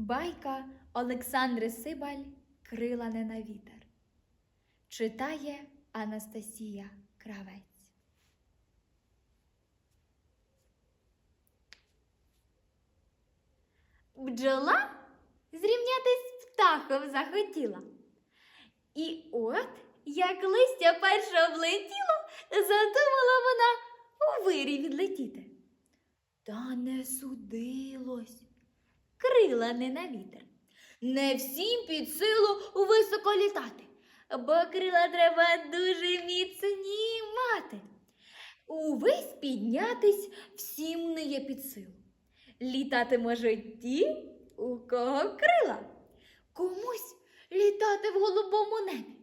Байка Олександри Сибаль Крила не на вітер. Читає Анастасія Кравець. Бджола зрівнятись птахом захотіла. І от, як листя перше облетіло, задумала вона у вирі відлетіти. Та не судилось. Крила не на вітер. Не всім під силу високо літати, бо крила треба дуже міцні мати. Увесь піднятись всім не є під силу. Літати можуть ті, у кого крила. Комусь літати в голубому небі,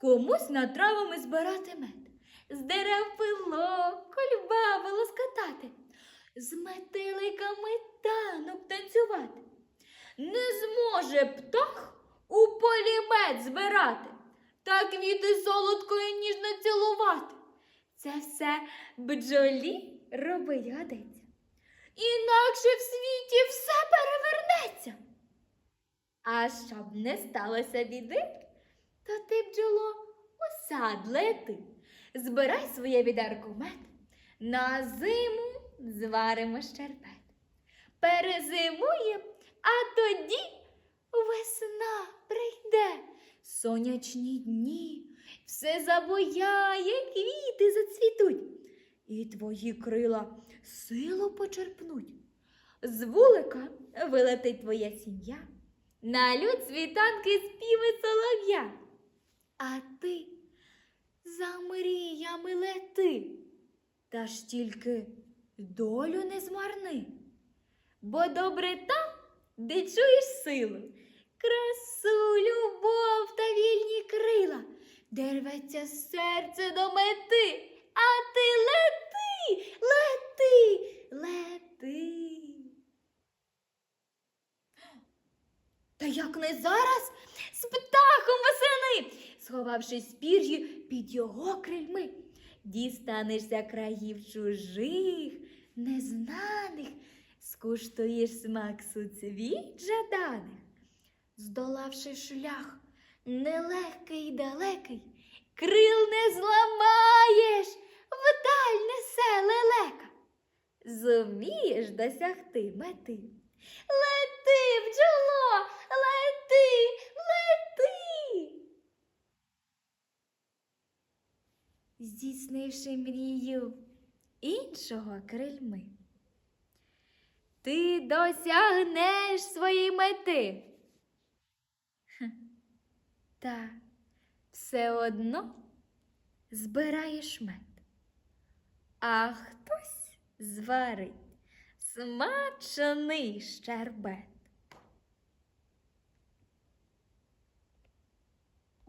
комусь над травами збирати мед, з дерев пилок, кольбаби лоскотати, з метеликами танок танцювати. Не зможе птах у полі мед збирати, та квіти солодко і ніжно цілувати. Це все бджолі робить годиться. Інакше в світі все перевернеться. А щоб не сталося біди, то ти, бджоло, у збирай своє відерко мед, на зиму зваримо щербет. Перезимує, а тоді весна прийде, сонячні дні, все забояє, квіти зацвітуть, і твої крила силу почерпнуть. З вулика вилетить твоя сім'я, на люд світанки співи солов'я. А ти за мріями лети, та ж тільки долю не змарни, бо добре там, де чуєш силу, красу, любов та вільні крила, де рветься серце до мети, а ти лети, лети, лети. Та як не зараз з птахом восени, сховавшись пір'ї під його крильми, дістанешся країв чужих, незнаних, скуштуєш смак суцвіт жаданих, здолавши шлях нелегкий й далекий, крил не зламаєш, вдаль несе лелека, зумієш досягти мети. Лети, бджоло, лети, лети. Здійснивши мрію іншого крильми, ти досягнеш своєї мети. Хм, Та все одно збираєш мед, а хтось зварить смачний щербет.